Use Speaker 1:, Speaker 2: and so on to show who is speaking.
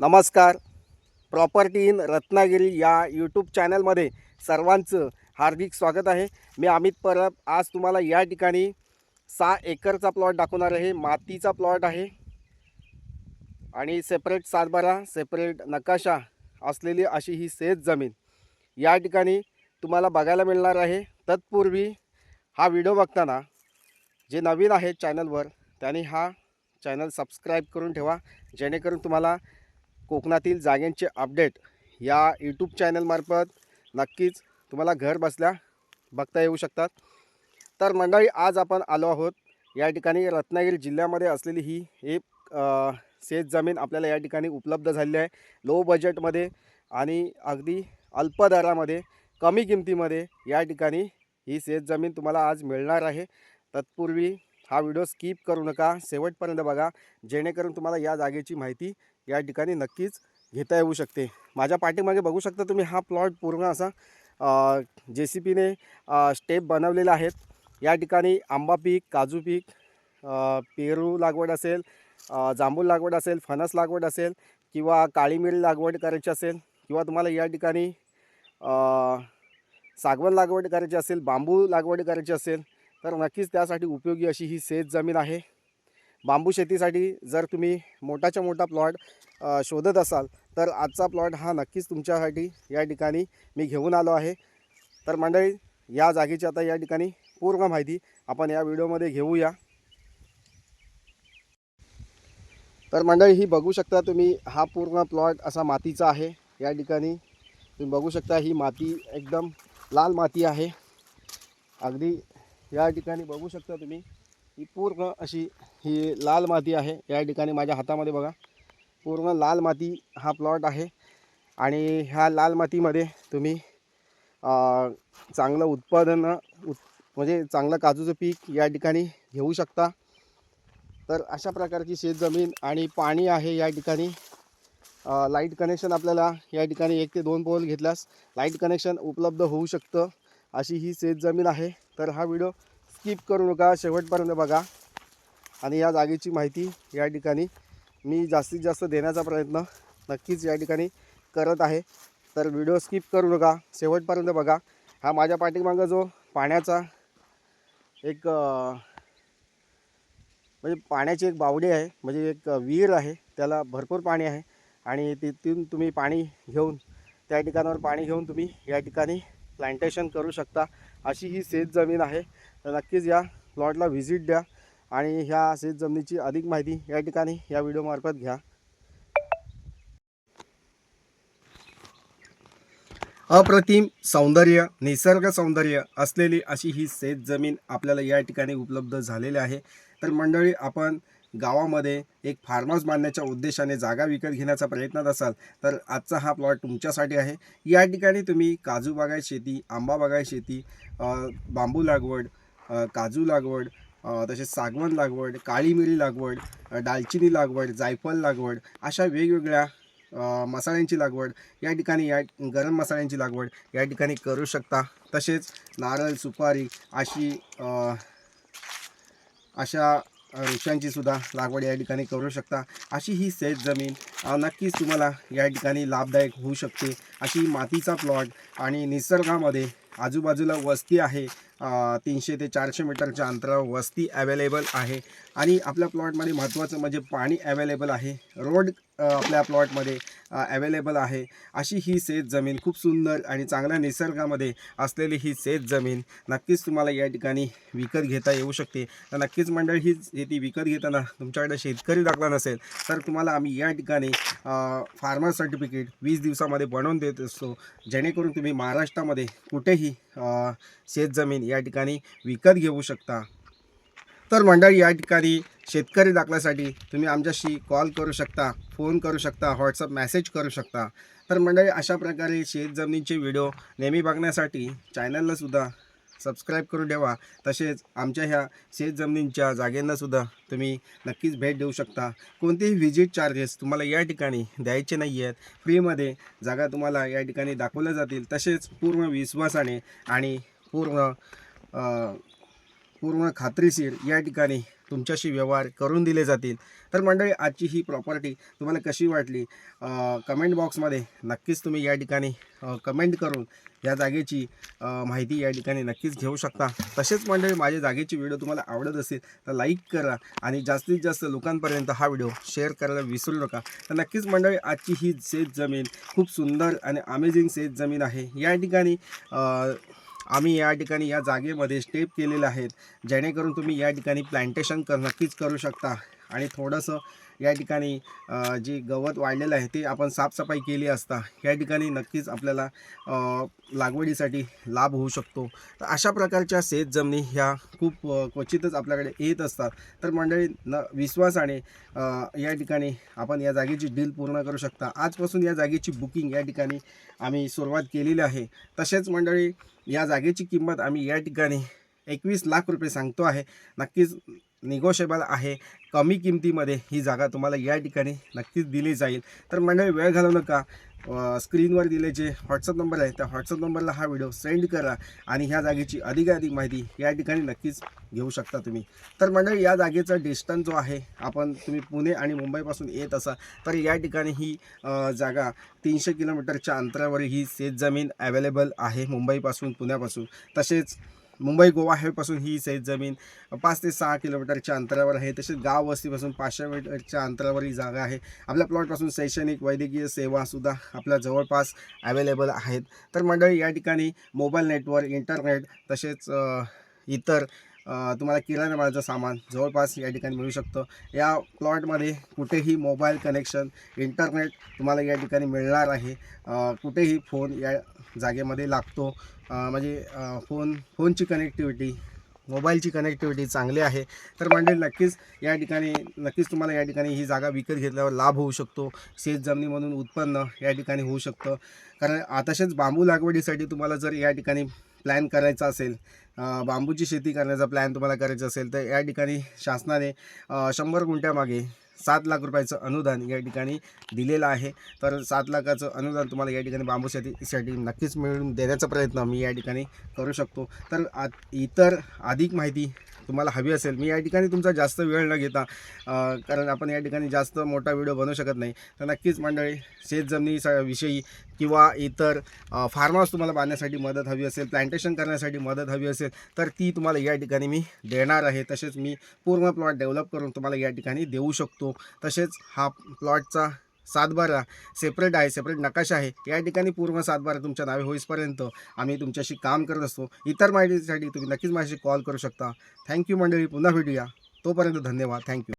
Speaker 1: नमस्कार. Property in Ratnagiri या YouTube चॅनलमध्ये सर्वांचं हार्दिक स्वागत आहे. मी अमित परब. आज तुम्हाला या ठिकाणी सहा एकरचा प्लॉट दाखवणार आहे. मातीचा प्लॉट आहे. आणि सेपरेट सातबारा सेपरेट नकाशा असलेली अशी ही शेत जमीन. या ठिकाणी तुम्हाला बघायला मिळणार आहे. तत्पूर्वी हा व्हिडिओ बघताना जे नवीन आहेत चॅनलवर त्यांनी हा चॅनल सबस्क्राईब करून ठेवा. जेणेकरून तुम्हाला कोकणातील जाग्यांचे अपडेट या यूट्यूब चॅनलमार्फत नक्कीच तुम्हाला घर बसल्या बघता येऊ शकतात. तर मंडळी आज आपण आलो आहोत या ठिकाणी रत्नागिरी जिल्ह्यामध्ये असलेली ही एक शेत जमीन आपल्याला या ठिकाणी उपलब्ध झालेली आहे. लो बजेटमध्ये आणि अगदी अल्प दरामध्ये कमी किमतीमध्ये या ठिकाणी ही शेत जमीन तुम्हाला आज मिळणार आहे. तत्पूर्वी हा व्हिडिओ स्किप करू नका. शेवटपर्यंत बघा. जेणेकरून तुम्हाला या जागेची माहिती या ठिकाणी नक्कीच घेता येऊ शकते. माझ्या पाठीमागे बघू शकता तुम्ही हा प्लॉट पूर्ण असा जे सी पीने स्टेप बनवलेला आहेत या ठिकाणी आंबा पीक काजू पीक पेरू लागवड असेल जांभूळ लागवड असेल फणस लागवड असेल किंवा काळी मिरी लागवड करायची असेल किंवा तुम्हाला या ठिकाणी सागवण लागवड करायची असेल बांबू लागवड करायची असेल तर नक्कीच त्यासाठी उपयोगी अशी ही शेत जमीन आहे. बांबू शेतीसाठी जर तुम्ही मोठाच्या मोठा प्लॉट शोधत असाल तर आजचा प्लॉट हा नक्कीच तुमच्यासाठी या ठिकाणी मी घेऊन आलो आहे. तर मंडळी या जागेची आता या ठिकाणी पूर्ण माहिती आपण या व्हिडिओमध्ये घेऊया. तर मंडळी ही बघू शकता तुम्ही हा पूर्ण प्लॉट असा मातीचा आहे. या ठिकाणी तुम्ही बघू शकता ही माती एकदम लाल माती आहे. अगदी या ठिकाणी बघू शकता तुम्ही ही पूर्ण अशी ही लाल माती आहे. या ठिकाणी माझ्या हातामध्ये बघा पूर्ण लाल माती हा प्लॉट आहे. आणि ह्या लाल मातीमध्ये तुम्ही चांगलं उत्पादन उत् म्हणजे चांगलं काजूचं पीक या ठिकाणी घेऊ शकता. तर अशा प्रकारची शेतजमीन आणि पाणी आहे या ठिकाणी. लाइट कनेक्शन आपल्याला या ठिकाणी एक ते दोन पोल घेतल्यास लाइट कनेक्शन उपलब्ध होऊ शकतं. अशी ही शेतजमीन आहे. तर हा व्हिडिओ स्किप करू नका शेवटपर्यंत बघा. आणि या जागेची माहिती या ठिकाणी मी जास्तीत जास्त देण्याचा प्रयत्न नक्कीच या ठिकाणी करत आहे. तर व्हिडिओ स्किप करू नका शेवटपर्यंत बघा. हा माझ्या पाठीमागं जो पाण्याचा एक म्हणजे पाण्याची एक बावडी आहे म्हणजे एक विहीर आहे त्याला भरपूर पाणी आहे. आणि तिथून तुम्ही पाणी घेऊन त्या ठिकाणावर पाणी घेऊन तुम्ही या ठिकाणी प्लांटेशन करू शकता. अशी ही शेत जमीन आहे. तर नक्कीच या प्लॉटला व्हिजिट द्या आणि ह्या शेत जमिनीची अधिक माहिती या ठिकाणी या व्हिडिओमार्फत घ्या. अप्रतिम सौंदर्य निसर्ग सौंदर्य असलेली अशी ही शेत जमीन आपल्याला या ठिकाणी उपलब्ध झालेली आहे. तर मंडळी आपण गावामध्ये एक फार्म हाऊस बांधण्याच्या उद्देशाने जागा विकत घेण्याचा प्रयत्नात असाल तर आजचा हा प्लॉट तुमच्यासाठी आहे. या ठिकाणी तुम्ही काजू बागायत शेती आंबा बागायत शेती बांबू लागवड काजू लागवड तसेच सागवण लागवड काळी मिरी लागवड दालचिनी लागवड जायफळ लागवड अशा वेगवेगळ्या मसाल्यांची लागवड या ठिकाणी या गरम मसाल्यांची लागवड या ठिकाणी करू शकता. तसेच नारळ सुपारी अशी अशा वृक्षांची सुद्धा लागवड या ठिकाणी करू शकता. अशी ही शेत जमीन नक्कीच तुम्हाला या ठिकाणी लाभदायक होऊ शकते. अशी मातीचा प्लॉट आणि निसर्गामध्ये आजूबाजूला वस्ती आहे. तीनशे ते चारशे मीटरच्या अंतरावर वस्ती अवेलेबल आहे. आणि आपल्या प्लॉटमध्ये महत्त्वाचं म्हणजे पाणी अवेलेबल आहे. रोड आपल्या प्लॉटमध्ये अवेलेबल आहे. अशी ही शेत जमीन खूप सुंदर आणि चांगल्या निसर्गामध्ये असलेली ही शेत जमीन नक्कीच तुम्हाला या ठिकाणी विकत घेता येऊ शकते. तर नक्कीच मंडळ ही शेती विकत घेताना तुमच्याकडे शेतकरी दाखला नसेल तर तुम्हाला आम्ही या ठिकाणी फार्मर सर्टिफिकेट वीस दिवसामध्ये बनवून देत असतो. जेणेकरून तुम्ही महाराष्ट्रामध्ये कुठेही शेतजमीन या ठिकाणी विकत घेऊ शकता. तर मंडळी या ठिकाणी शेतकरी दाखल्यासाठी तुम्ही आमच्याशी कॉल करू शकता फोन करू शकता व्हॉट्सअप मेसेज करू शकता. तर मंडळी अशा प्रकारे शेतजमिनीचे व्हिडिओ नेहमी बघण्यासाठी चॅनलला सुद्धा सबस्क्राईब करून ठेवा. तसेच आमच्या ह्या शेतजमिनींच्या जागेंनासुद्धा तुम्ही नक्कीच भेट देऊ शकता. कोणतेही व्हिजिट चार्जेस तुम्हाला या ठिकाणी द्यायचे नाही आहेत फ्रीमध्ये जागा तुम्हाला या ठिकाणी दाखवल्या जातील. तसेच पूर्ण विश्वासाने आणि पूर्ण पूर्ण खात्रीशीर या ठिकाणी तुमच्याशी व्यवहार करून दिले जातील. तर मंडळी आजची ही प्रॉपर्टी तुम्हाला कशी वाटली? कमेंट बॉक्समध्ये नक्कीच तुम्ही या ठिकाणी कमेंट करून या जागेची माहिती या ठिकाणी नक्कीच घेऊ शकता. तसेच मंडळी माझ्या जागेची व्हिडिओ तुम्हाला आवडत असेल तर लाईक करा आणि जास्तीत जास्त लोकांपर्यंत हा व्हिडिओ शेअर करायला विसरू नका. तर नक्कीच मंडळी आजची ही शेत जमीन खूप सुंदर आणि अमेझिंग शेत जमीन आहे. या ठिकाणी आम्ही या ठिकाणी या जागेमध्ये स्टेप केलेले आहेत जेणेकरून तुम्ही या ठिकाणी प्लांटेशन कर नक्कीच करू शकता. आणि थोडंसं या ठिकाणी जे गवत वाढलेलं आहे ते आपण साफसफाई केली असता या ठिकाणी नक्कीच आपल्याला लागवडीसाठी लाभ होऊ शकतो. तर अशा प्रकारच्या शेत जमिनी ह्या खूप क्वचितच आपल्याकडे येत असतात. तर मंडळी न विश्वासाने या ठिकाणी आपण या जागेची डील पूर्ण करू शकता. आजपासून या जागेची बुकिंग या ठिकाणी आम्ही सुरुवात केलेली आहे. तसेच मंडळी या जागेची किंमत आम्ही या ठिकाणी एकवीस लाख रुपये सांगतो आहे. नक्कीच निगोशिएबल आहे. कमी किमतीमध्ये ही जागा तुम्हाला या ठिकाणी नक्कीच दिली जाईल. तर मंडळी वेळ घालवू नका. स्क्रीनवर दिले जे व्हॉट्सअप नंबर आहे त्या व्हॉट्सअप नंबरला हा व्हिडिओ सेंड करा आणि ह्या जागेची अधिकाधिक माहिती या ठिकाणी नक्कीच घेऊ शकता तुम्ही. तर मंडळी या जागेचा डिस्टन्स जो आहे आपण तुम्ही पुणे आणि मुंबईपासून येत असा तर या ठिकाणी ही जागा तीनशे किलोमीटरच्या अंतरावर ही शेतजमीन अवेलेबल आहे मुंबईपासून पुण्यापासून. तसेच मुंबई गोवा हायवेपासून ही शेतजमीन पाच ते सहा किलोमीटरच्या अंतरावर आहे. तसेच गाव वस्तीपासून पाचशे मीटरच्या अंतरावर ही जागा आहे. आपल्या प्लॉटपासून शैक्षणिक वैद्यकीय सेवासुद्धा आपल्या जवळपास अवेलेबल आहेत. तर मंडळी या ठिकाणी मोबाईल नेटवर्क इंटरनेट तसेच इतर तुम्हाला किराणा मालाचं सामान जवळपास या ठिकाणी मिळू शकतं. या प्लॉटमध्ये कुठेही मोबाईल कनेक्शन इंटरनेट तुम्हाला या ठिकाणी मिळणार आहे. कुठेही फोन या जागेमध्ये लागतो. म्हणजे फोन फोनची कनेक्टिव्हिटी मोबाईलची कनेक्टिव्हिटी चांगली आहे. तर मंडळी नक्कीच या ठिकाणी नक्कीच तुम्हाला या ठिकाणी ही जागा विकत घेतल्यावर लाभ होऊ शकतो. शेत जमिनीमधून उत्पन्न या ठिकाणी होऊ शकतं. कारण आ- बांबू लागवडीसाठी तुम्हाला जर या ठिकाणी प्लॅन करायचा असेल बांबूची शेती करण्याचा प्लॅन तुम्हाला करायचा असेल तर या ठिकाणी शासनाने शंभर गुंठ्यामागे सात लाख रुपयाचं अनुदान या ठिकाणी दिलेलं आहे. तर सात लाखाचं अनुदान तुम्हाला या ठिकाणी बांबू शेतीसाठी नक्कीच मिळून देण्याचा प्रयत्न मी या ठिकाणी करू शकतो. तर आ इतर अधिक माहिती तुम्हाला हवी असेल मी या ठिकाणी तुमचा जास्त वेळ न घेता कारण आपण या ठिकाणी जास्त मोठा व्हिडिओ बनवू शकत नाही. तर नक्कीच मंडळी शेतजमिनीचा विषयी किंवा इतर फार्महाऊस तुम्हाला बांधण्यासाठी मदत हवी असेल प्लांटेशन करण्यासाठी मदत हवी असेल तर ती तुम्हाला या ठिकाणी मी देणार आहे. तसेच मी पूर्ण प्लॉट डेव्हलप करून तुम्हाला या ठिकाणी देऊ शकतो. तसेच हा प्लॉटचा सातबारा सेपरेट आहे सेपरेट नकाशा आहे. या ठिकाणी पूर्ण सातबारा तुमच्या नावे होईपर्यंत आम्ही तुमच्याशी काम करत असतो. इतर माहितीसाठी तुम्ही नक्कीच माझ्याशी कॉल करू शकता. थँक्यू मंडळी. पुन्हा भेटूया. तोपर्यंत धन्यवाद. थँक्यू